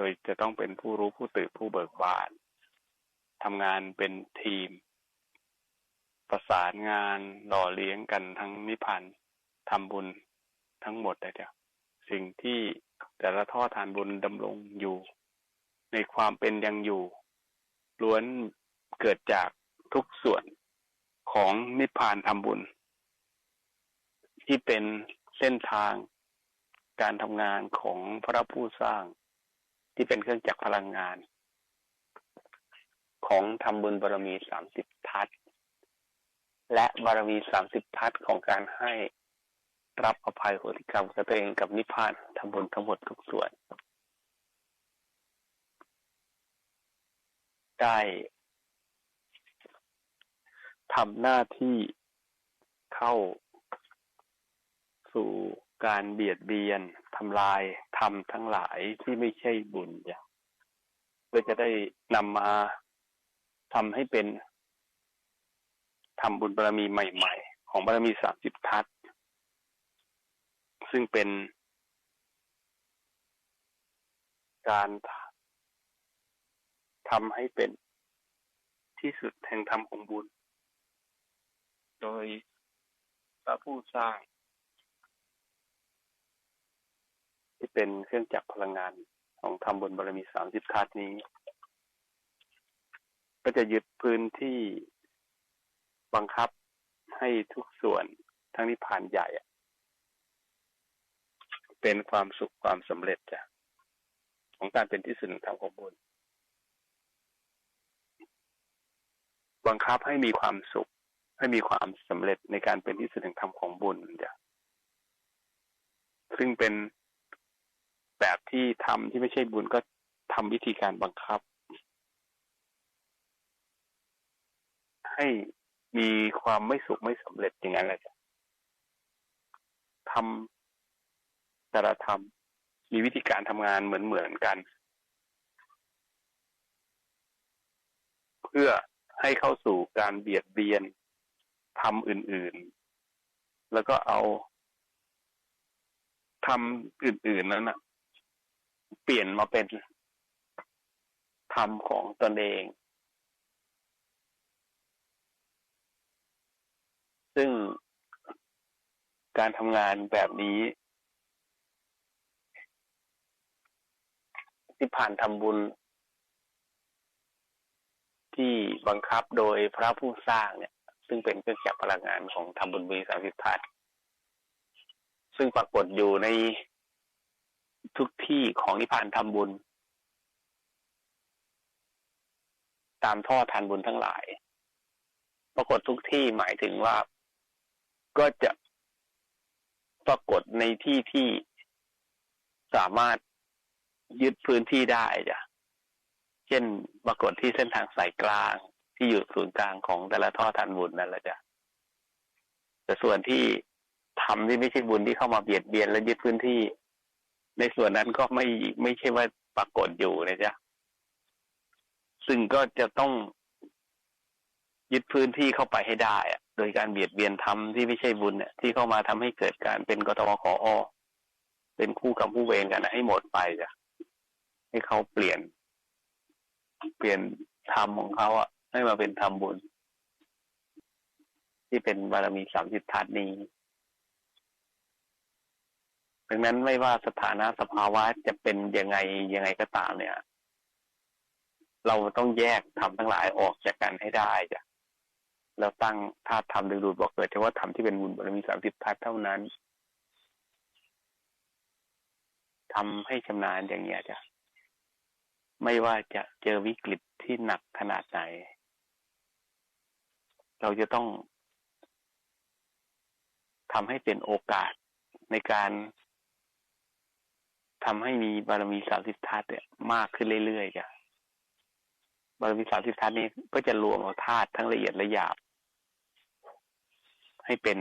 ดยจะต้องเป็นผู้รู้ผู้ตื่นผู้เบิกบานทำงานเป็นทีม ประสานงานหล่อเลี้ยงกันทั้งนิพพานทำบุญทั้งหมดเลยจ้ะสิ่งที่แต่ละท่อทานบุญดำรงอยู่ ในความเป็นยังอยู่ ล้วนเกิดจากทุกส่วนของนิพพานทำบุญ ที่เป็นเส้นทางการทำงานของพระผู้สร้าง ที่เป็นเครื่องจักรพลังงาน ของทำบุญบารมีสามสิบทัศและบารมีสามสิบทัศของการให้รับอภัยโหติกรรมกับตัวเองกับนิพพานทำบุญทั้งหมดทุกส่วน ได้ทำหน้าที่เข้าสู่การเบียดเบียน ทำลายทำทั้งหลายที่ไม่ใช่บุญอย่างเพื่อจะได้นำมาทำให้เป็นทำบุญบารมีใหม่ ๆ ของบารมีสามสิบทัศซึ่งเป็น การทำให้เป็นที่สุดแห่งธรรมของบุญ โดยพระผู้สร้าง ที่ เป็นเครื่องจักรพลังงานของธรรมบนบารมีสามสิบทัศนี้ ก็จะยึดพื้นที่บังคับให้ทุกส่วนทั้งนิพพานใหญ่เป็นความสุขความสำเร็จจ้ะของการเป็นที่สุดของธรรมของบุญบังคับให้มีความสุข ให้มีความสำเร็จในการเป็นที่สุดแห่งธรรมของบุญจ้ะซึ่งเป็น แบบที่ทำที่ไม่ใช่บุญก็ทำวิธีการบังคับ ให้มีความไม่สุขไม่สำเร็จอย่างนั้นแหละทำแต่ละทำมีวิธีการทำงานเหมือนเหมือนกัน เพื่อให้เข้าสู่การเบียดเบียนทำอื่น ๆ แล้วก็เอาทำอื่น ๆ นั้นนะ เปลี่ยนมาเป็นธรรมของตนเอง ซึ่งการทำงานแบบนี้ ที่ผ่านทำบุญ ที่บังคับโดยพระผู้สร้างเนี่ย ซึ่งเป็นเครื่องจักรพลังงานของทำบุญบุญสามสิบทัศซึ่งปรากฏอยู่ใน ทุกที่ของนิพพานทำบุญ ตามท่อทานบุญทั้งหลาย ปรากฏทุกที่หมายถึงว่าก็จะปรากฏในที่ที่สามารถยึดพื้นที่ได้จ้ะเช่นปรากฏที่เส้นทางสายกลางที่อยู่ศูนย์กลางของแต่ละท่อทานบุญนั่นแหละจ้ะแต่ส่วนที่ทำที่ไม่ใช่บุญที่เข้ามาเบียดเบียนและยึดพื้นที่ ในส่วนนั้นก็ไม่ไม่ใช่ว่าปรากฏอยู่นะจ๊ะซึ่งก็จะต้องยึดพื้นที่เข้าไปให้ได้อะโดยการเบียดเบียนทำที่ไม่ใช่บุญเนี่ยที่เข้ามาทำให้เกิดการเป็นกทมขออเป็นคู่กับผู้เวรกันให้หมดไปจ้ะให้เขาเปลี่ยน เปลี่ยนธรรมของเขาอะให้มาเป็นธรรมบุญ ที่เป็นบารมีสามสิบทัศนี้ ดังนั้นไม่ว่าสถานะสภาวะจะเป็นยังไงยังไงก็ตามเนี่ย เราต้องแยกทำทั้งหลายออกจากกันให้ได้จ้ะแล้วตั้งธาตุธรรมดึงดูดบอกเกิดเฉพาะธรรมที่เป็นบุญบารมีสามสิบทัศเท่านั้นทำให้ชำนาญอย่างเงี้ยจ้ะไม่ว่าจะเจอวิกฤตที่หนักขนาดไหน เราจะต้องทำให้เป็นโอกาสในการ ทำให้มีบารมีสามสิบทัศน์เนี่ยมากขึ้นเรื่อยๆจ้ะบารมีสามสิบทัศน์นี้ก็จะรวมเอาธาตุทั้งละเอียดและหยาบ ให้เป็น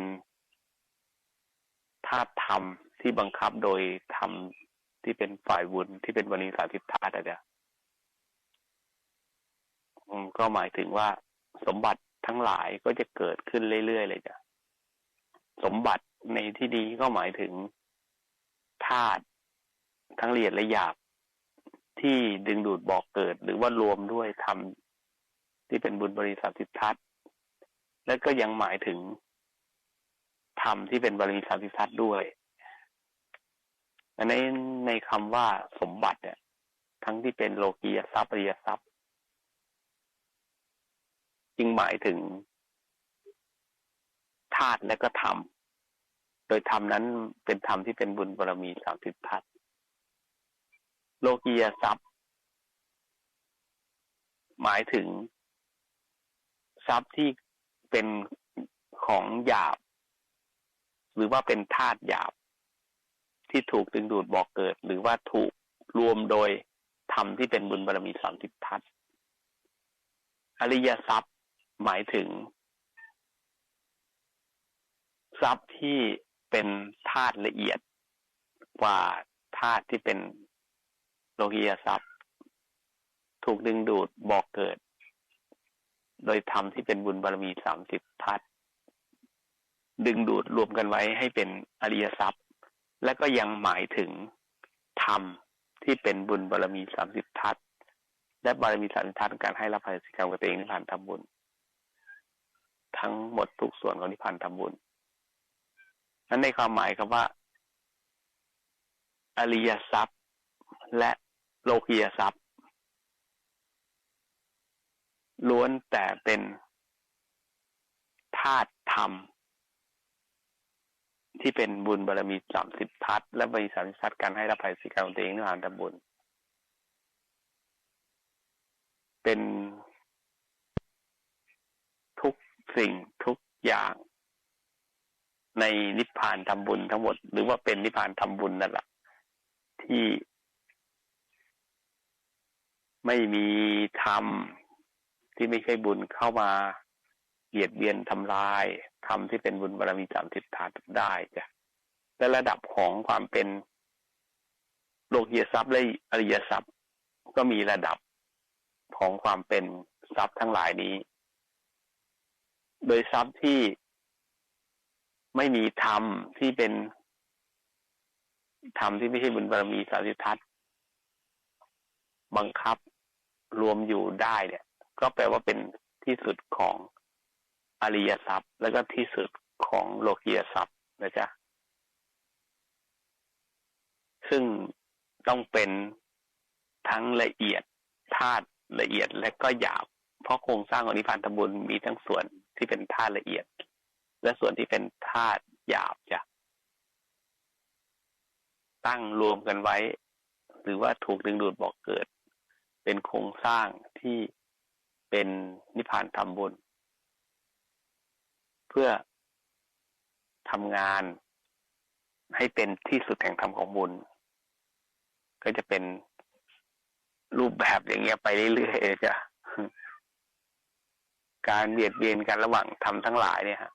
ธาตุธรรมที่บังคับโดยธรรมที่เป็นฝ่ายบุญที่เป็นบารมีสามสิบทัศน์อะจ้ะก็หมายถึงว่าสมบัติทั้งหลายก็จะเกิดขึ้นเรื่อยๆเลยจ้ะสมบัติในที่ดีก็หมายถึงธาตุ ทั้งละเอียดและหยาบที่ดึงดูดบอกเกิด หรือว่ารวมด้วยธรรมที่เป็นบุญบริสัทธิทัศน์และก็ยังหมายถึงธรรมที่เป็นบรมีสามสิบทัศน์ด้วยในในคำว่าสมบัติเนี่ยทั้งที่เป็นโลกียทรัพย์ปริยทรัพย์ จึงหมายถึงธาตุและก็ธรรม โดยธรรมนั้นเป็นธรรมที่เป็นบุญบารมีสามสิบทัศน์ โลกียทรัพย์ หมายถึง ทรัพย์ที่เป็นของหยาบ หรือว่าเป็นธาตุหยาบ ที่ถูกดึงดูดบอกเกิด หรือว่าถูกรวมโดยธรรมที่เป็นบุญบารมีสามสิบทัศน์อริยทรัพย์หมายถึง ทรัพย์ที่เป็นธาตุละเอียดกว่าธาตุที่เป็น โลกียทรัพย์ ถูกดึงดูดบอกเกิด โดยธรรมที่เป็นบุญบารมีสามสิบทัศดึงดูดรวมกันไว้ให้เป็นอริยทรัพย์ และก็ยังหมายถึงธรรมที่เป็นบุญบารมีสามสิบทัศและบารมีสามสิบทัศการให้รับภัยสิกรรมกับตัวเองนิพพานทำบุญ ทั้งหมดทุกส่วนของนิพพานทำบุญนั้นในความหมายคำว่า อริยทรัพย์และ โลกียทรัพย์ล้วนแต่เป็นธาตุธรรม ที่เป็นบุญบารรมีสามสิบทัศและบริสามสิบทัศการให้รับภัยสิการตัวเองนิพพานทำบุญ เป็นทุกสิ่งทุกอย่างในนิพพานทำบุญทั้งหมด หรือว่าเป็นนิพพานทำบุญนั่นแหละที่ ไม่มีธรรมที่ไม่ใช่บุญเข้ามาเบียดเบียนทำลายธรรมที่เป็นบุญบารมีสามสิบฐานได้จ้ะและระดับของความเป็นโลกียทรัพย์และอริยทรัพย์ ก็มีระดับของความเป็นทรัพย์ทั้งหลายนี้ โดยทรัพย์ที่ไม่มีธรรมที่เป็นธรรมที่ไม่ใช่บุญบารมีสามสิทัศบังคับ รวมอยู่ได้เนี่ย ก็แปลว่าเป็นที่สุดของอริยทรัพย์ แล้วก็ที่สุดของโลกียทรัพย์นะจ๊ะซึ่งต้องเป็นทั้งละเอียดธาตุละเอียดและก็หยาบ เพราะโครงสร้างของนิพพานธบุญมีทั้งส่วนที่เป็นธาตุละเอียด และส่วนที่เป็นธาตุหยาบจ้ะตั้งรวมกันไว้ หรือว่าถูกดึงดูดบอกเกิด เป็นโครงสร้างที่เป็นนิพพานธรรมบุญ เพื่อทำงานให้เป็นที่สุดแห่งธรรมของบุญ ก็จะเป็นรูปแบบอย่างเงี้ยไปเรื่อยๆจ้ะการเบียดเบียนกันระหว่างธรรมทั้งหลายเนี่ยฮะ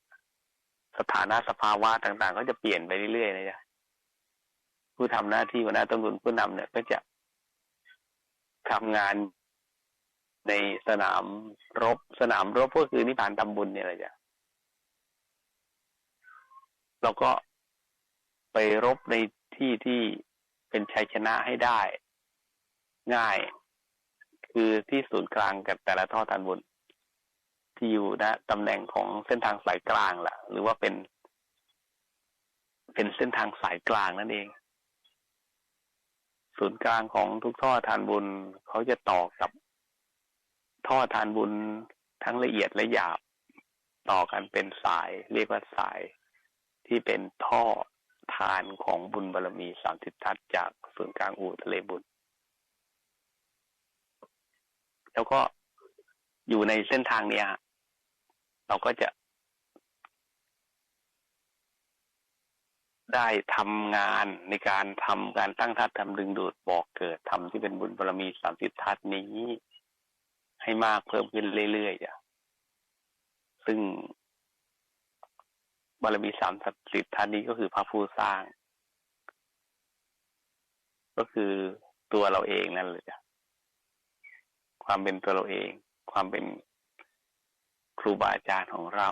สถานะสภาวะต่าง ๆ ก็จะเปลี่ยนไปเรื่อยๆนะจ๊ะผู้ทำหน้าที่หัวหน้าตำรวจผู้นำเนี่ย ก็จะ ทำงานในสนามรบสนามรบก็คือนิพพานทำบุญเนี่ยแหละจ้ะเราก็ไปรบในที่ที่เป็นชัยชนะให้ได้ ง่าย คือที่ศูนย์กลางกับแต่ละท่อทานบุญ ที่อยู่นะตำแหน่งของเส้นทางสายกลางล่ะ หรือว่าเป็น เป็นเส้นทางสายกลางนั่นเอง ศูนย์กลางของทุกท่อทานบุญเขาจะต่อกับท่อทานบุญทั้งละเอียดและหยาบ ต่อกันเป็นสาย เรียกว่าสายที่เป็นท่อทานของบุญบารรมีสามสิบทัศจากศูนย์กลางอู่ทะเลบุญ แล้วก็อยู่ในเส้นทางเนี้ยเราก็จะ ได้ทำงานในการทำการตั้งทัดทำดึงดูดบอกเกิดทำที่เป็นบุญบารมีสามสิบทัศนี้ ให้มากเพิ่มขึ้นเรื่อยๆจ้ะซึ่งบารมีสามสิบทัศนี้ก็คือพระผู้สร้าง ก็คือตัวเราเองนั่นเลยจ้ะความเป็นตัวเราเอง ความเป็นครูบาอาจารย์ของเรา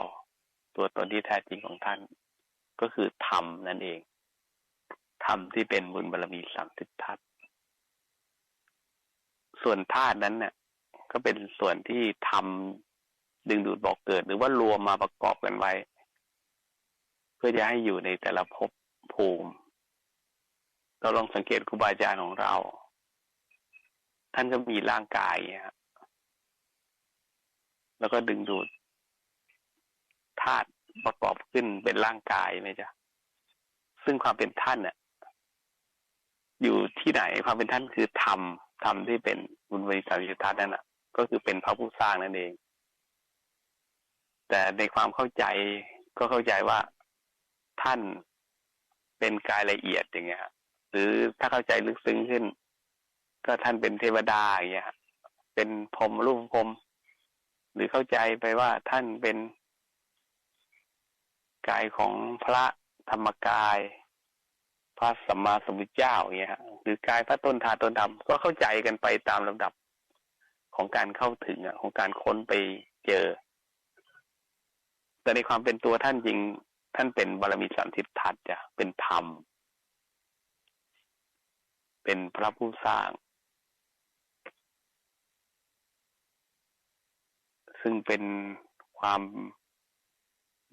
ตัวตนที่แท้จริงของท่าน ก็คือธรรมนั่นเองธรรมที่เป็นบุญบารรมีสามสิบทัศส่วนธาตุนั้นเนี่ยก็เป็นส่วนที่ทำดึงดูดบอกเกิด หรือว่ารวมมาประกอบกันไว้ เพื่อจะให้อยู่ในแต่ละภพภูมิ เราลองสังเกตครูบาอาจารย์ของเรา ท่านก็มีร่างกายครับแล้วก็ดึงดูดธาตุ ประกอบขึ้นเป็นร่างกายไหมจ๊ะซึ่งความเป็นท่านเนี่ยอยู่ที่ไหนความเป็นท่านคือธรรมธรรมที่เป็นบุญบริสัทธิธาตุนั่นแหะก็คือเป็นพระผู้สร้างนั่นเอง แต่ในความเข้าใจก็เข้าใจว่าท่านเป็นกายละเอียดอย่างเงี้ยหรือถ้าเข้าใจลึกซึ้งขึ้น ก็ท่านเป็นเทวดาอย่างเงี้ยเป็นพรมรูปพรมหรือเข้าใจไปว่าท่านเป็น กายของพระธรรมกาย พระสัมมาสัมพุทธเจ้าอย่างเงี้ยหรือกายพระต้นธาตุต้นธรรมก็เข้าใจกันไปตามลำดับของการเข้าถึงอะของการค้นไปเจอ แต่ในความเป็นตัวท่านจริง ท่านเป็นบารมีสามสิบทัศจ้ะเป็นธรรม เป็นพระผู้สร้าง ซึ่งเป็นความ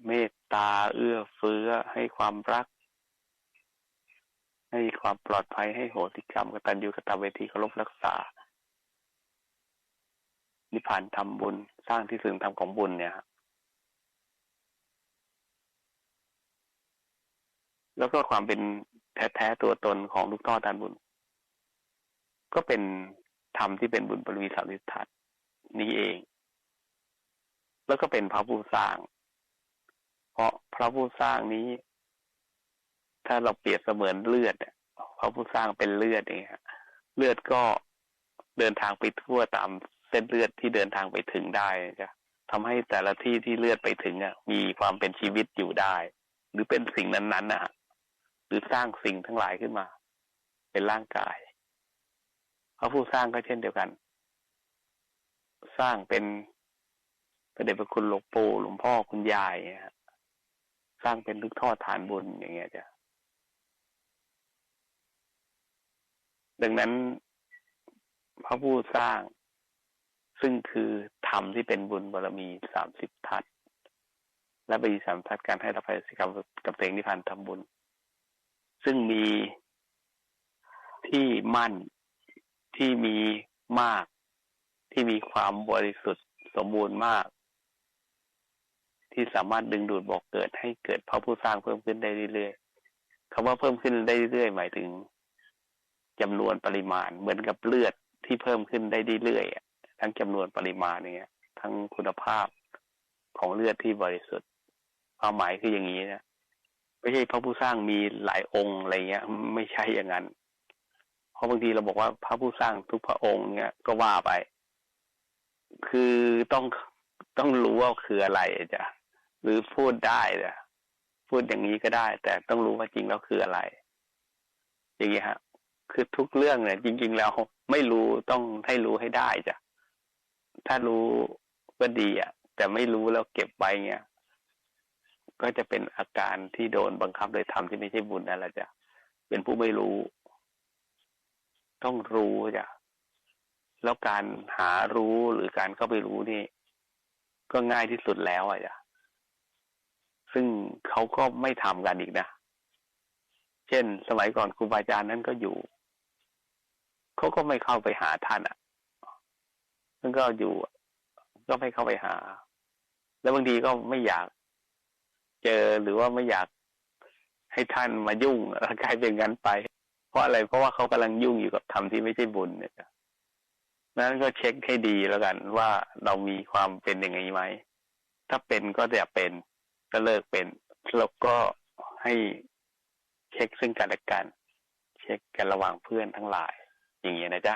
เมตตาเอื้อเฟื้อให้ความรัก ให้ความปลอดภัยให้โหติกรรมกตัญญูกตเวทีเคารพรักษา นิพพานทำบุญสร้างที่สึงทำของบุญเนี่ยแล้วก็ความเป็นแท้ๆตัวตนของลูกท่อทานบุญ ก็เป็นธรรมที่เป็นบุญบริวีสามิทัศนี้เอง แล้วก็เป็นพระผู้สร้าง ระพระผู้สร้างนี้ ถ้าเราเปรียบเสมือนเลือดพระผู้สร้างเป็นเลือดเองเลือดก็เดินทางไปทั่วตามเส้นเลือดที่เดินทางไปถึงได้จ้ะทำให้แต่ละที่ที่เลือดไปถึงอะ มีความเป็นชีวิตอยู่ได้ หรือเป็นสิ่งนั้นๆนะฮะหรือสร้างสิ่งทั้งหลายขึ้นมา เป็นร่างกายพระผู้สร้างก็เช่นเดียวกัน สร้างเป็นพระเดชพระคุณหลวงปู่หลวงพ่อคุณยาย สร้างเป็นลูกทอดฐานบุญอย่างเงี้ยจ้ะดังนั้นพระผู้สร้าง ซึ่งคือธรรมที่เป็นบุญบารมีสามสิบทัศและบริสามทัศการให้รับภัยสิกรรมกับเตงนิพพานทำบุญ ซึ่งมีที่มั่นที่มีมาก ที่มีความบริสุทธิ์สมบูรณ์มาก ที่สามารถดึงดูดบอกเกิดให้เกิดพระผู้สร้างเพิ่มขึ้นได้เรื่อยๆคำว่าเพิ่มขึ้นได้เรื่อยๆหมายถึงจำนวนปริมาณเหมือนกับเลือดที่เพิ่มขึ้นได้เรื่อยๆทั้งจำนวนปริมาณเนี้ยทั้งคุณภาพของเลือดที่บริสุทธิ์ความหมายคืออย่างนี้นะไม่ใช่พระผู้สร้างมีหลายองค์อะไรเงี้ย ไม่ใช่อย่างนั้น เพราะบางทีเราบอกว่าพระผู้สร้างทุกพระองค์เนี่ยก็ว่าไป คือต้องต้องรู้ว่าคืออะไรจ้ะ หรือพูดได้นะพูดอย่างนี้ก็ได้ แต่ต้องรู้ว่าจริงแล้วคืออะไร อย่างนี้ฮะคือทุกเรื่องเนี่ย จริง ๆ แล้วไม่รู้ต้องให้รู้ให้ได้จ้ะถ้ารู้ก็ดีอะ แต่ไม่รู้แล้วเก็บไว้เงี้ยก็จะเป็นอาการที่โดนบังคับโดยธรรมที่ไม่ใช่บุญนั่นแหละจ้ะเป็นผู้ไม่รู้ ต้องรู้จ้ะแล้วการหารู้หรือการเข้าไปรู้นี่ ก็ง่ายที่สุดแล้วอะจ้ะ ซึ่งเขาก็ไม่ทำกันอีกนะ เช่น สมัยก่อนครูบาอาจารย์นั้นก็อยู่ เขาก็ไม่เข้าไปหาท่านอะซึ่งก็อยู่ ก็ไม่เข้าไปหา แล้วบางทีก็ไม่อยาก เจอหรือว่าไม่อยากให้ท่านมายุ่งกลายเป็นงั้นไป เพราะอะไร เพราะว่าเขากำลังยุ่งอยู่กับธรรมที่ไม่ใช่บุญเนี่ยนั้นก็เช็คให้ดีแล้วกันว่าเรามีความเป็นอย่างนี้ไหม ถ้าเป็นก็จะเป็น ก็เลิกเป็น แล้วก็ให้เช็คซึ่งกันและกัน เช็คกันระหว่างเพื่อนทั้งหลาย อย่างเงี้ยนะจ๊ะ